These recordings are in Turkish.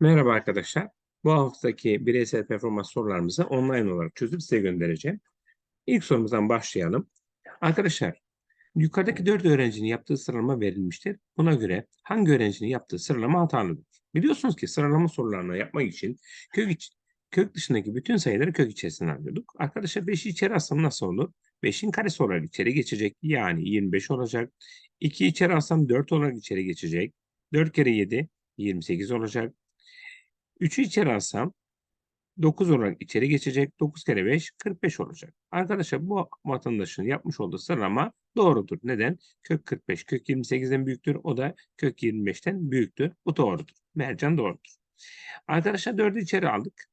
Merhaba arkadaşlar. Bu haftaki bireysel performans sorularımızı online olarak çözüp size göndereceğim. İlk sorumuzdan başlayalım. Arkadaşlar, yukarıdaki 4 öğrencinin yaptığı sıralama verilmiştir. Buna göre hangi öğrencinin yaptığı sıralama hatalıdır? Biliyorsunuz ki sıralama sorularını yapmak için kök, iç, kök dışındaki bütün sayıları kök içerisine alıyorduk. Arkadaşlar 5'i içeri alsam nasıl olur? 5'in karesi olarak içeri geçecek. Yani 25 olacak. 2'yi içeri alsam 4 olarak içeri geçecek. 4 kere 7 28 olacak. 3'ü içeri alsam 9 olarak içeri geçecek. 9 kere 5 45 olacak. Arkadaşlar bu vatandaşın yapmış olduğu sıralama doğrudur. Neden? Kök 45 kök 28'den büyüktür. O da kök 25'ten büyüktür. Bu doğrudur. Mercan doğrudur. Arkadaşlar 4'ü içeri aldık.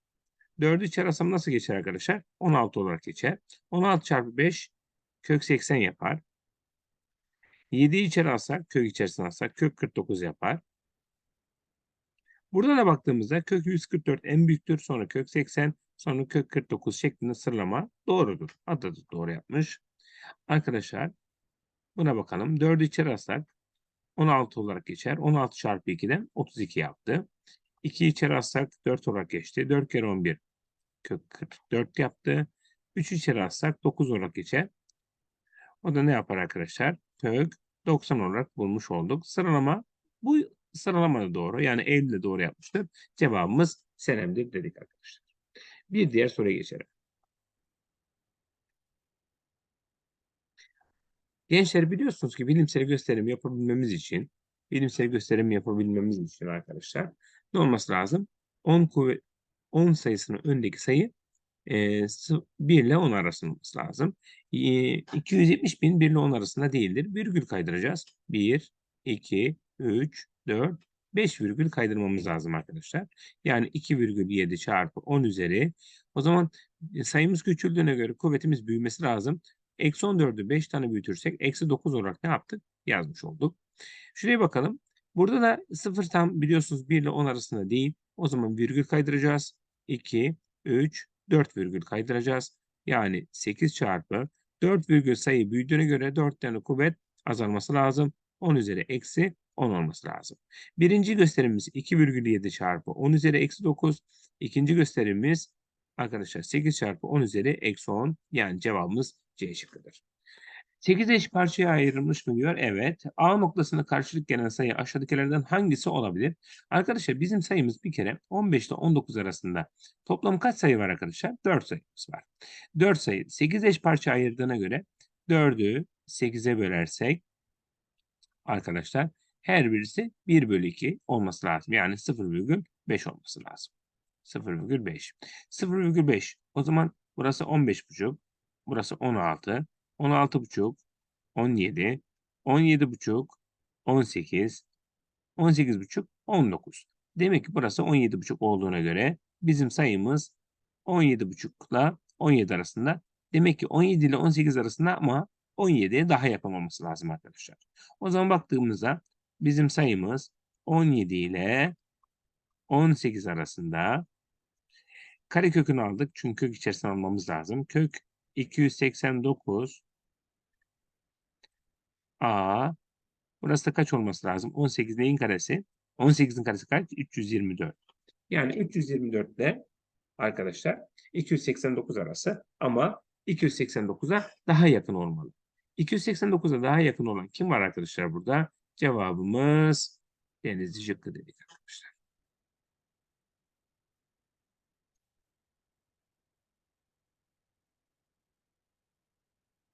4'ü içeri alsam nasıl geçer arkadaşlar? 16 olarak geçer. 16 çarpı 5 kök 80 yapar. 7'yi içeri alsak, kök içerisine alsak kök 49 yapar. Burada da baktığımızda kök 144 en büyüktür. Sonra kök 80 sonra kök 49 şeklinde sıralama doğrudur. Atatürk doğru yapmış. Arkadaşlar buna bakalım. 4'ü içeri alsak 16 olarak geçer. 16 çarpı 2'den 32 yaptı. 2'yi içeri alsak 4 olarak geçti. 4 kere 11 kök 44 yaptı. 3'ü içeri alsak 9 olarak geçer. O da ne yapar arkadaşlar? Kök 90 olarak bulmuş olduk. Sıralama bu sıralama da doğru. Yani Eylül de doğru yapmıştır. Cevabımız Senem'dir dedik arkadaşlar. Bir diğer soruya geçelim. Gençler biliyorsunuz ki bilimsel gösterim yapabilmemiz için bilimsel gösterim yapabilmemiz için arkadaşlar ne olması lazım? 10 kuvvet 10 sayısının öndeki sayı e, 1 ile 10 arasında olması lazım. E, 270 bin 1 ile 10 arasında değildir. Virgül kaydıracağız. 1, 2, 3, 4, 5 virgül kaydırmamız lazım arkadaşlar. Yani 2,7 çarpı 10 üzeri. O zaman e, sayımız küçüldüğüne göre kuvvetimiz büyümesi lazım. Eksi 14'ü 5 tane büyütürsek eksi 9 olarak ne yaptık? Yazmış olduk. Şuraya bakalım. Burada da 0 tam biliyorsunuz 1 ile 10 arasında değil. O zaman virgül kaydıracağız. 2, 3, 4 virgül kaydıracağız. Yani 8 çarpı 4 virgül sayı büyüdüğüne göre 4 tane kuvvet azalması lazım. 10 üzeri eksi 10 olması lazım. Birinci gösterimimiz 2,7 çarpı 10 üzeri eksi 9. İkinci gösterimimiz arkadaşlar 8 çarpı 10 üzeri eksi 10. Yani cevabımız C şıkkıdır. 8 eş parçaya ayrılmış mı diyor? Evet. A noktasına karşılık gelen sayı aşağıdakilerden hangisi olabilir? Arkadaşlar bizim sayımız bir kere 15 ile 19 arasında. Toplam kaç sayı var arkadaşlar? 4 sayımız var. 4 sayı 8 eş parça ayırdığına göre 4'ü 8'e bölersek arkadaşlar her birisi 1 bölü 2 olması lazım. Yani 0,5 olması lazım. 0,5. 0,5. O zaman burası 15,5. Burası 16. 16,5. 17. 17,5. 18. 18,5. 19. Demek ki burası 17,5 olduğuna göre bizim sayımız 17,5 ile 17 arasında. Demek ki 17 ile 18 arasında ama 17'ye daha yapamaması lazım arkadaşlar. O zaman baktığımızda bizim sayımız 17 ile 18 arasında. Karekökünü aldık çünkü kök içerisine almamız lazım. Kök 289 A Burası da kaç olması lazım? 18 neyin karesi? 18'in karesi kaç? 324. Yani 324 ile arkadaşlar 289 arası ama 289'a daha yakın olmalı. 289'a daha yakın olan kim var arkadaşlar burada? Cevabımız Denizli Şıkkı dedik.